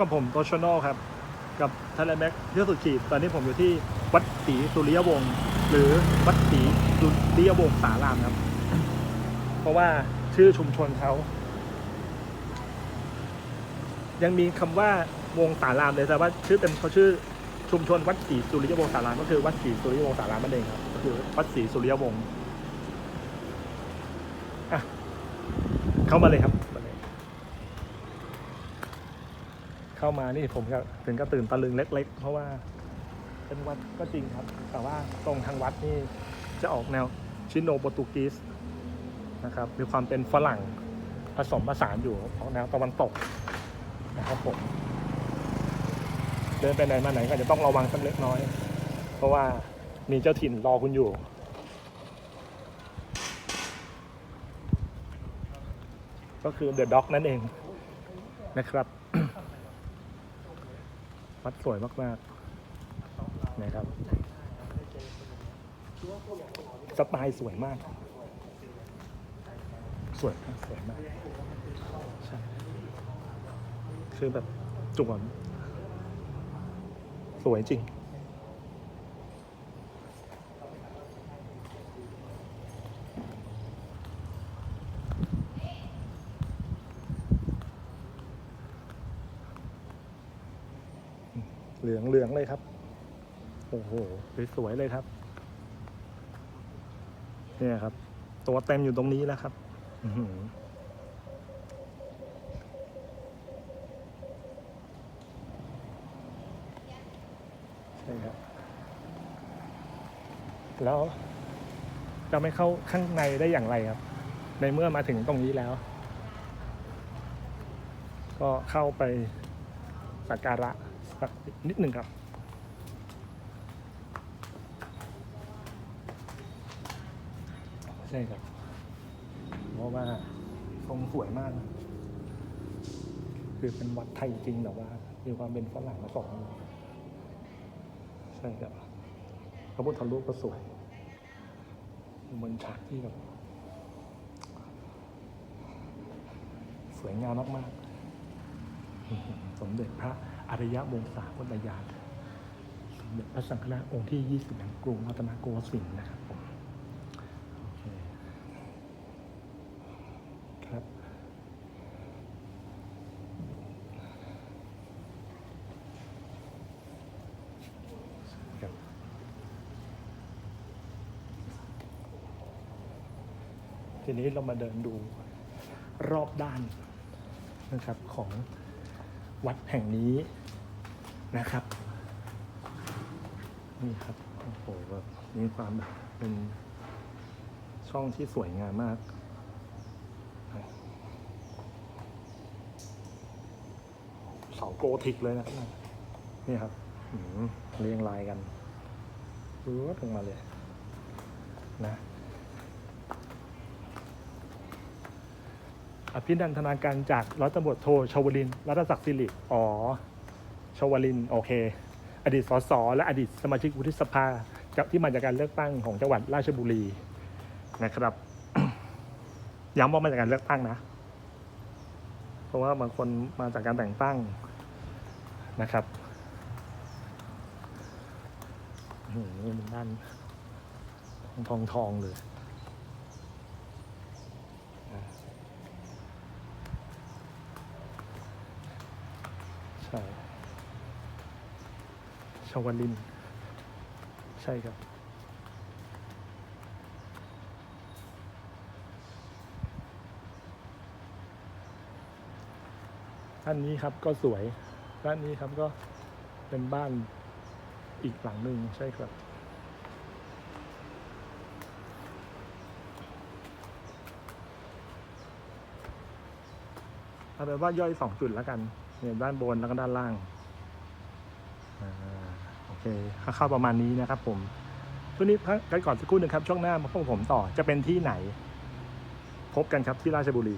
กับผมโตชโนครับ กับทเลแม็กเที่ยวสุดขีด ตอนนี้ผมอยู่ที่วัดศรีสุริยวงศ์หรือวัดศรีสุริยวงศ์สารามครับ เพราะว่าชื่อชุมชนเขา ยังมีคำว่าวงสารามเลยแต่ว่าชื่อเต็มเขาชื่อชุมชนวัดศรีสุริยวงศ์สารามก็คือวัดศรีสุริยวงศ์สารามนั่นเองครับ ก็คือวัดศรีสุริยวงศ์เข้ามาเลยครับมา เข้ามานี่ผมก็ถึงก็ตื่นตะลึงเล็ก ๆ เพราะว่าเป็นวัดก็จริงครับ แต่ว่าตรงทางวัดนี่จะออกแนวชิโนโปรตุกีสนะครับมีความเป็นฝรั่งผสมผสานอยู่ออกแนวตะวันตกนะครับผมเดินไปไหนมาไหนก็จะต้องระวังสักเล็กน้อย เพราะว่ามีเจ้าถิ่นรอคุณอยู่ก็คือเดอะด็อกนั่นเองนะครับ วัดสวยมากๆนะครับ สไตล์สวยมาก สวยมากสวยมากใช่คือแบบจุ๋มสวยจริง เหลืองเหลืองเลยครับ โอ้โหสวยๆเลยครับ เนี่ยครับ ตัวเต็มอยู่ตรงนี้แล้วครับใช่ครับแล้วจะไม่เข้าข้างในได้อย่างไรครับ ในเมื่อมาถึงตรงนี้แล้ว ก็เข้าไปสักการะ สักนิดหนึ่งครับ ใช่ครับ เพราะว่าทรงสวยมาก คือเป็นวัดไทยจริงแต่ว่า มีความเป็นฝรั่งผสมใช่ครับพระพุทธรูปก็สวยบนฉากที่แบบสวยงามมาก ๆ สมเด็จพระอริยวงศาวัตยานสมเด็จพระสังฆราชองค์ที่ 20แห่งกรุงรัตนโกสินทร์นะครับผมโอเคครับทีนี้เรามาเดินดูรอบด้านนะครับของ วัดแห่งนี้นะครับนี่ครับโอ้โหแบบมีความแบบเป็นช่องที่สวยงามมากเสาโกธิกเลยนะครับนี่ครับเรียงรายกันรู้ว่าลงมาเลยนะ อภินันทนาการจากร้อยตำรวจโทชวลินรัตศักดิ์สิริอ๋อชวลินโอเค อดีตสสและอดีตสมาชิกวุฒิสภาจากที่มาจากการเลือกตั้งของจังหวัดราชบุรีนะครับย้ำว่ามาจากการเลือกตั้งนะ เพราะว่าบางคนมาจากการแต่งตั้งนะครับนี่มันด้านทองทองๆเลย ใช่ชาวลิน ใช่ครับด้านนี้ครับก็สวยด้านนี้ครับก็เป็นบ้านอีกหลังหนึ่งใช่ครับเอาเป็นว่าย่อยสองจุดแล้วกัน เนี่ยด้านบนแล้วก็ด้านล่างอโอเคเข้าประมาณนี้นะครับ ผมช่วงนี้พักกันก่อนสักครู่หนึ่งครับ ช่วงหน้ามาพบผมต่อจะเป็นที่ไหน พบกันครับที่ราชบุรี